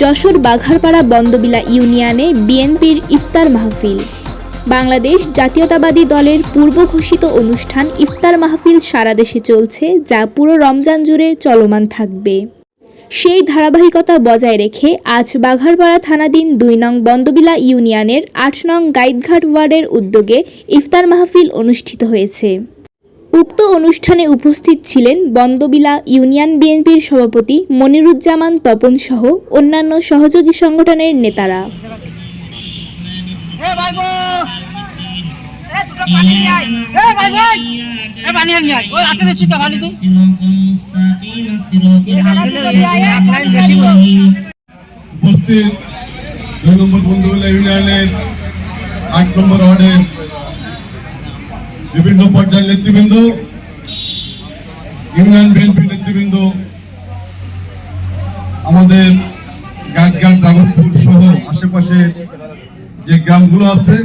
যশোর বাঘারপাড়া বন্দবিলা ইউনিয়নে বিএনপির ইফতার মাহফিল। বাংলাদেশ জাতীয়তাবাদী দলের পূর্ব ঘোষিত অনুষ্ঠান ইফতার মাহফিল সারা দেশে চলছে, যা পুরো রমজান জুড়ে চলমান থাকবে। সেই ধারাবাহিকতা বজায় রেখে আজ বাঘারপাড়া থানাধীন দুই নং বন্দবিলা ইউনিয়নের আট নং গাইডঘাট ওয়ার্ডের উদ্যোগে ইফতার মাহফিল অনুষ্ঠিত হয়েছে। উক্ত অনুষ্ঠানে উপস্থিত ছিলেন বন্দবিলা ইউনিয়ন বিএনপির সভাপতি মনিরুজ্জামান তপন সহ অন্যান্য সহযোগী সংগঠনের নেতারা। উপস্থিত দুই নম্বর বন্ধুগুলা ইউনিয়নের আট নম্বর ওয়ার্ডের বিভিন্ন পর্যায়ের নেতৃবৃন্দ, ইউনিয়ন বিএনপি নেতৃবৃন্দ, আমাদের গাছগান রাঘবপুর সহ আশেপাশে যে গ্রামগুলো আছে,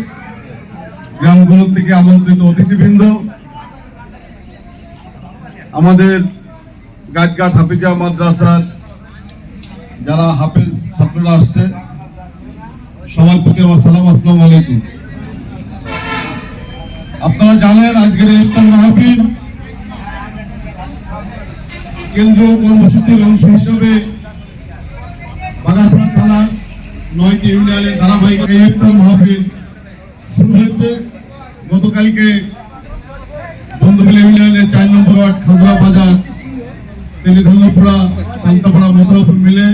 গ্রামগুলো থেকে আমন্ত্রিত অতিথিবৃন্দ, আমাদের গাছগাট হাফিজা মাদ্রাসার যারা হাফিজ ছাত্ররা আসছে, সবার প্রতি আমার সালাম গতকালকে ইউনিয়নের চার নম্বর ওয়ার্ড বাজার তেলিধন্যপুরা পান্তাপাড়া মথুরাপুর মিলে।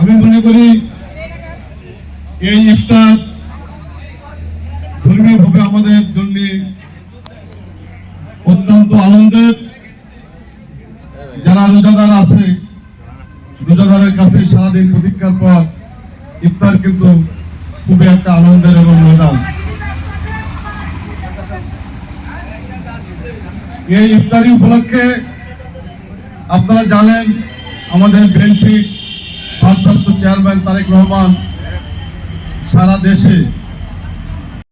আমি মনে করি এই ইফতার ধর্মীয়ভাবে আমাদের জন্য অত্যন্ত আনন্দের। যারা রোজাদার আছে, রোজাদারের কাছে সারাদিন প্রতীক্ষার পর ইফতার কিন্তু খুবই একটা আনন্দের এবং মজার। এই ইফতারি উপলক্ষে আপনারা জানেন, আমাদের বিএনপি ভারপ্রাপ্ত চেয়ারম্যান তারেক রহমান সারা দেশে